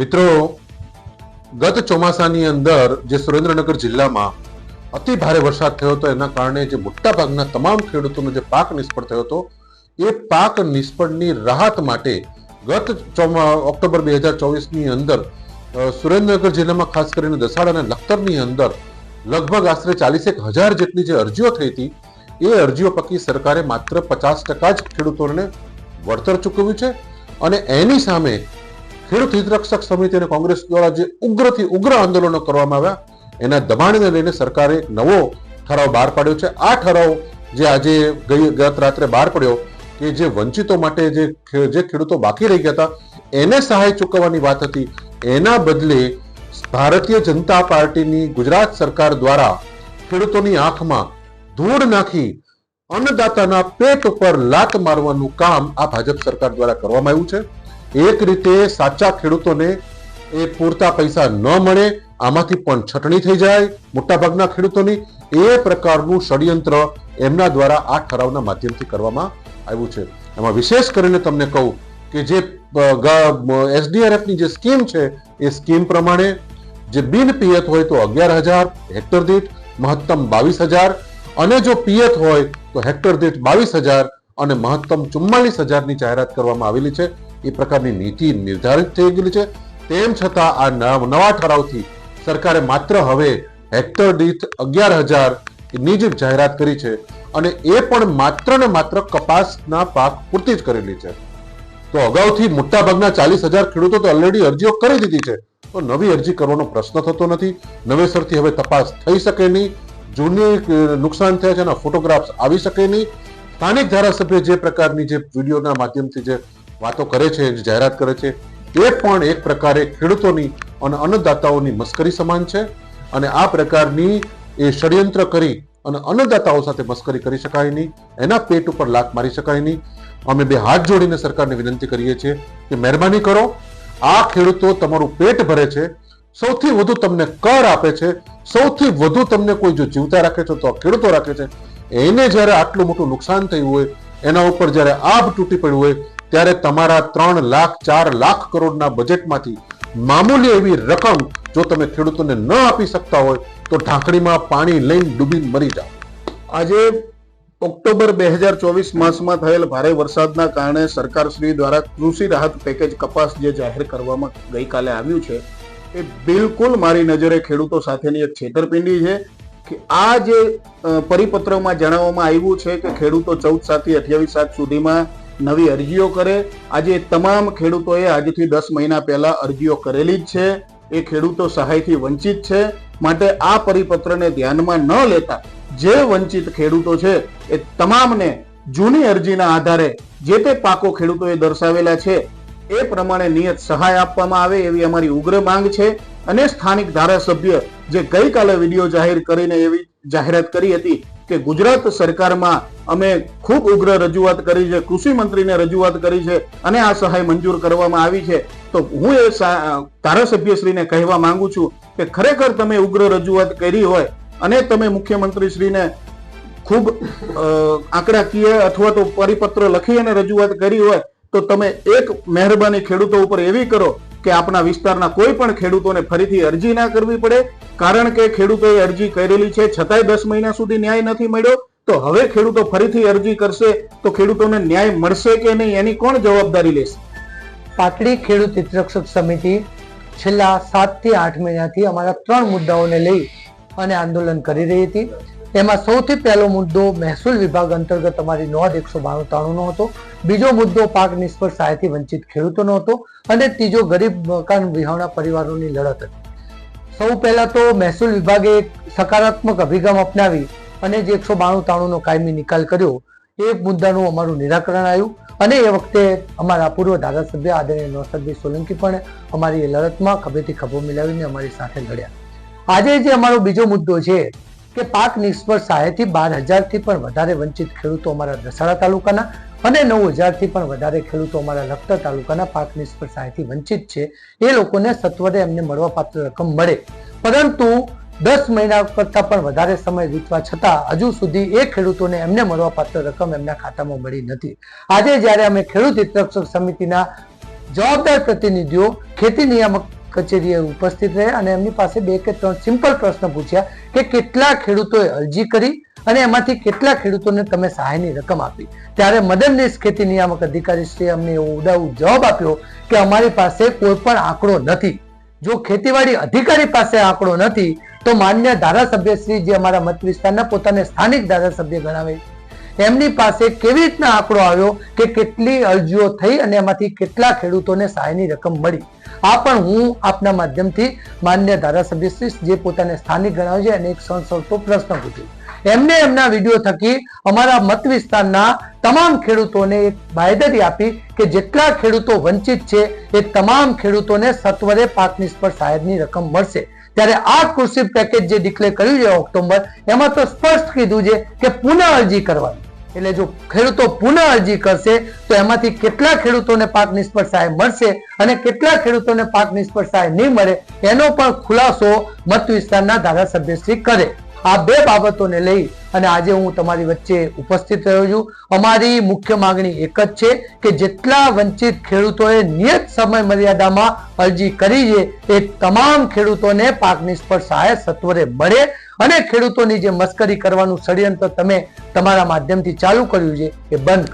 મિત્રો, ગત ચોમાસાની અંદર જે સુરેન્દ્રનગર જિલ્લામાં અતિ ભારે વરસાદ થયો હતો, એના કારણે જે મોટા ભાગના તમામ ખેડૂતોનો જે પાક નિષ્ફળ થયો હતો, એ પાક નિષ્ફળની રાહત માટે ગત ચોમા, ઓક્ટોબર બે હજાર ચોવીસની અંદર સુરેન્દ્રનગર જિલ્લામાં ખાસ કરીને દસાડ અને લખતરની અંદર લગભગ આશરે ચાલીસેક હજાર જેટલી જે અરજીઓ થઈ હતી, એ અરજીઓ પૈકી સરકારે માત્ર પચાસ ટકા જ ખેડૂતોને વળતર ચૂકવ્યું છે અને એની સામે ખેડૂત હિતરક્ષક સમિતિ અને કોંગ્રેસ દ્વારા જે ઉગ્રથી ઉગ્ર આંદોલનો કરવામાં આવ્યા, એના દબાણને લઈને સરકારે એક નવો ઠરાવ બહાર પાડ્યો છે. આ ઠરાવ જે આજે ગઈ ગત રાત્રે બહાર પડ્યો કે જે વંચિતો માટે જે જે ખેડૂતો બાકી રહી ગયા હતા, એને સહાય ચૂકવવાની વાત હતી. એના બદલે ભારતીય જનતા પાર્ટીની ગુજરાત સરકાર દ્વારા ખેડૂતોની આંખમાં ધૂળ નાખી અન્નદાતાના પેટ ઉપર લાત મારવાનું કામ આ ભાજપ સરકાર દ્વારા કરવામાં આવ્યું છે. એક રીતે સાચા ખેડૂતોને એ પૂરતા પૈસા ન મળે, આમાંથી પણ છટણી થઈ જાય. મોટાભાગના ખેડૂતોની એ પ્રકારનું ષડયંત્ર એમના દ્વારા આ ઠરાવના માધ્યમથી કરવામાં આવ્યું છે. એમાં વિશેષ કરીને તમને કહું કે જે એસડીઆરએફની જે સ્કીમ છે, એ સ્કીમ પ્રમાણે જે બિન પિયત હોય તો અગિયાર હજાર, હેક્ટર દીઠ મહત્તમ બાવીસ હજાર અને જો પિયત હોય તો હેક્ટર દીઠ બાવીસ હજાર અને મહત્તમ ચુમ્માલીસ હજારની જાહેરાત કરવામાં આવેલી છે. એ પ્રકારની નીતિ નિર્ધારિત થઈ ગયેલી છે. તેમ છતાં આ નવ- ઠરાવથી સરકારે માત્ર હવે હેક્ટર દીઠ અગિયાર હજારની જ જાહેરાત કરી છે અને એ પણ માત્ર ને માત્ર કપાસના પાક પૂરતી જ કરેલી છે. તો અગાઉથી મોટાભાગના ચાલીસ હજાર ખેડૂતો તો ઓલરેડી અરજીઓ કરી દીધી છે. તો નવી અરજી કરવાનો પ્રશ્ન થતો નથી. નવેસરથી હવે તપાસ થઈ શકે નહીં. જૂની નુકસાન થયા છે એના ફોટોગ્રાફ્સ આવી શકે નહીં. સ્થાનિક ધારાસભ્ય જે પ્રકારની જે વિડીયોના માધ્યમથી જે વાતો કરે છે, જાહેરાત કરે છે એ પણ એક પ્રકારે ખેડૂતોની અને અન્નદાતાઓની મસ્કરી સમાન છે અને આ પ્રકારની એ ષડયંત્ર કરી અને અન્નદાતાઓ સાથે મસ્કરી કરી શકાય નહીં, એના પેટ ઉપર લાત મારી શકાય નહીં. અમે બે હાથ જોડીને સરકારને વિનંતી કરીએ છીએ કે મહેરબાની કરો, આ ખેડૂતો તમારું પેટ ભરે છે, સૌથી વધુ તમને કર આપે છે, સૌથી વધુ તમને કોઈ જો જીવતા રાખે છે તો ખેડૂતો રાખે છે, એને જ્યારે આટલું મોટું નુકસાન થયું હોય, એના ઉપર જ્યારે આભ તૂટી પડ્યું હોય ત્યારે તમારા ત્રણ લાખ, ચાર લાખ કરોડના બજેટમાંથી મામૂલી એવી રકમ જો તમે ખેડૂતોને ન આપી શકતા હોય, તો ઢાંકણીમાં પાણી લઈને ડૂબી મરી જાઓ. આજે ઓક્ટોબર બે હજાર ચોવીસ માસમાં થયેલ ભારે વરસાદના કારણે સરકારશ્રી દ્વારા કૃષિ રાહત પેકેજ કપાસ જે જાહેર કરવામાં ગઈકાલે આવ્યું છે, એ બિલકુલ મારી નજરે ખેડૂતો સાથેની એક છેતરપિંડી છે કે આ જે પરિપત્રમાં જણાવવામાં આવ્યું છે કે ખેડૂતો ચૌદ સાતથી અઠ્યાવીસ સાત સુધીમાં નવી અરજીઓ કરે. આજે તમામ ખેડૂતોએ આજથી દસ મહિના પહેલા અરજીઓ કરેલી જ છે. એ ખેડૂતો સહાયથી વંચિત છે. માટે આ પરિપત્રને ધ્યાનમાં ન લેતા જે વંચિત ખેડૂતો છે એ તમામને જૂની અરજીના આધારે જે તે પાકો ખેડૂતોએ દર્શાવેલા છે એ પ્રમાણે નિયત સહાય આપવામાં આવે એવી અમારી ઉગ્ર માંગ છે. અને સ્થાનિક ધારાસભ્ય જે ગઈકાલે વીડિયો જાહેર કરીને એવી જાહેરાત કરી હતી કે ગુજરાત સરકારમાં અમે ખૂબ ઉગ્ર રજૂઆત કરી છે, કૃષિ મંત્રીને રજૂઆત કરી છે અને આ સહાય મંજૂર કરવામાં આવી છે. તો હું એ ધારાસભ્યશ્રીને કહેવા માંગુ છું કે ખરેખર તમે ઉગ્ર રજૂઆત કરી હોય અને તમે મુખ્યમંત્રીશ્રીને ખૂબ આંકડાકીય અથવા તો પરિપત્ર લખી અને રજૂઆત કરી હોય તો તમે એક મહેરબાની ખેડૂતો ઉપર એવી કરો કે આપણા વિસ્તારના કોઈ પણ ખેડૂતોને ફરીથી અરજી ના કરવી પડે, કારણ કે ખેડૂતોએ અરજી કરેલી છે, છતાંય દસ મહિના સુધી ન્યાય નથી મળ્યો. તો હવે ખેડૂતો ફરીથી અરજી કરશે, તો ખેડૂતોને ન્યાય મળશે કે નહીં, એની કોણ જવાબદારી લેશે? પાટડી ખેડૂત હિતરક્ષક સમિતિ છેલ્લા સાતથી આઠ મહિનાથી અમારા ત્રણ મુદ્દાઓને લઈ અને આંદોલન કરી રહી હતી. એમાં સૌથી પહેલો મુદ્દો મહેસૂલ વિભાગ અંતર્ગત અમારી નોંધ એકસો બાણું ત્રાણું હતો. બીજો મુદ્દો પાક નિષ્ફળ સહાયથી વંચિત ખેડૂતોનો હતો અને ત્રીજો ગરીબ મકાન વિહોણા પરિવારોની લડત હતી. સૌ પહેલા તો મહેસૂલ વિભાગે એક સકારાત્મક અભિગમ અપનાવી અને જે એકસો બાણું તાણુંનો કાયમી નિકાલ કર્યો, એ મુદ્દાનું અમારું નિરાકરણ આવ્યું અને એ વખતે અમારા પૂર્વ ધારાસભ્ય આદરણીય નૌસદભાઈ સોલંકી પણ અમારી લડતમાં ખભેથી ખભો મિલાવીને અમારી સાથે લડ્યા. આજે જે અમારો બીજો મુદ્દો છે કે પાક નિષ્ફળ સહાયથી બાર હજારથી પણ વધારે વંચિત ખેડૂતો અમારા દસાડા તાલુકાના અને નવ હજારથી પણ વધારે ખેડૂતો અમારા લખતર તાલુકાના પાક નિષ્ફળ સહાયથી વંચિત છે. એ લોકોને સત્વરે એમને મળવાપાત્ર રકમ મળે. પરંતુ દસ મહિના કરતાં પણ વધારે સમય વીતવા છતાં હજુ સુધી એ ખેડૂતોને એમને મળવાપાત્ર રકમ એમના ખાતામાં મળી નથી. આજે જ્યારે અમે ખેડૂત હિતરક્ષક સમિતિના જવાબદાર પ્રતિનિધિઓ, ખેતી નિયામક કચેરીએ ઉપસ્થિત રહ્યા અને એમની પાસે બે કે ત્રણ સિમ્પલ પ્રશ્ન પૂછ્યા કે કેટલા ખેડૂતોએ અરજી કરી અને એમાંથી કેટલા ખેડૂતોને તમે સહાયની રકમ આપી. ત્યારે મદનનીશ ખેતી નિયામક અધિકારી શ્રી અમને એવો ઉદાઉ જવાબ આપ્યો કે અમારી પાસે કોઈ પણ આંકડો નથી. જો ખેતીવાડી અધિકારી પાસે આંકડો નથી, તો માન્ય ધારાસભ્ય શ્રી જે અમારા મત વિસ્તારના પોતાને સ્થાનિક ધારાસભ્ય ગણાવે. એમની પાસે કેવી રીતના આંકડો આવ્યો કે કેટલી અરજીઓ થઈ અને એમાંથી કેટલા ખેડૂતોને સહાયની રકમ મળી? આ પણ હું આપના માધ્યમથી માન્ય ધારાસભ્યશ્રી જે પોતાને સ્થાનિક ગણાવે છે અને એક સણસણતો પ્રશ્ન પૂછ્યો એમને એમના વીડિયો થકી અમારા મત વિસ્તારના તમામ ખેડૂતોને એક બાયદરી આપી કે જેટલા ખેડૂતો વંચિત છે એ તમામ ખેડૂતોને સત્વરે પાક નિષ્ફળ સહાયની રકમ મળશે. ત્યારે આ કૃષિ પેકેજ જે ડિક્લેર કર્યું છે ઓક્ટોબર, એમાં તો સ્પષ્ટ કીધું છે કે પુનઃ અરજી કરવાની. એટલે જો ખેડૂતો પુનઃ અરજી કરશે, તો એમાંથી કેટલા ખેડૂતોને પાક નિષ્ફળ સહાય મળશે અને કેટલા ખેડૂતોને પાક નિષ્ફળ સહાય નહીં મળે, એનો પણ ખુલાસો મત વિસ્તારના ધારાસભ્યશ્રી કરે. આ બે બાબતોને લઈ અને આજે હું તમારી વચ્ચે ઉપસ્થિત રહ્યો છું. અમારી મુખ્ય માંગણી એક જ છે કે જેટલા વંચિત ખેડૂતોએ નિયત સમય મર્યાદામાં અરજી કરી છે, એ તમામ ખેડૂતોને પાક નિષ્ફળ સહાય સત્વરે મળે અને ખેડૂતોની જે મસ્કરી કરવાનું ષડયંત્ર તમે તમારા માધ્યમથી ચાલુ કર્યું છે, એ બંધ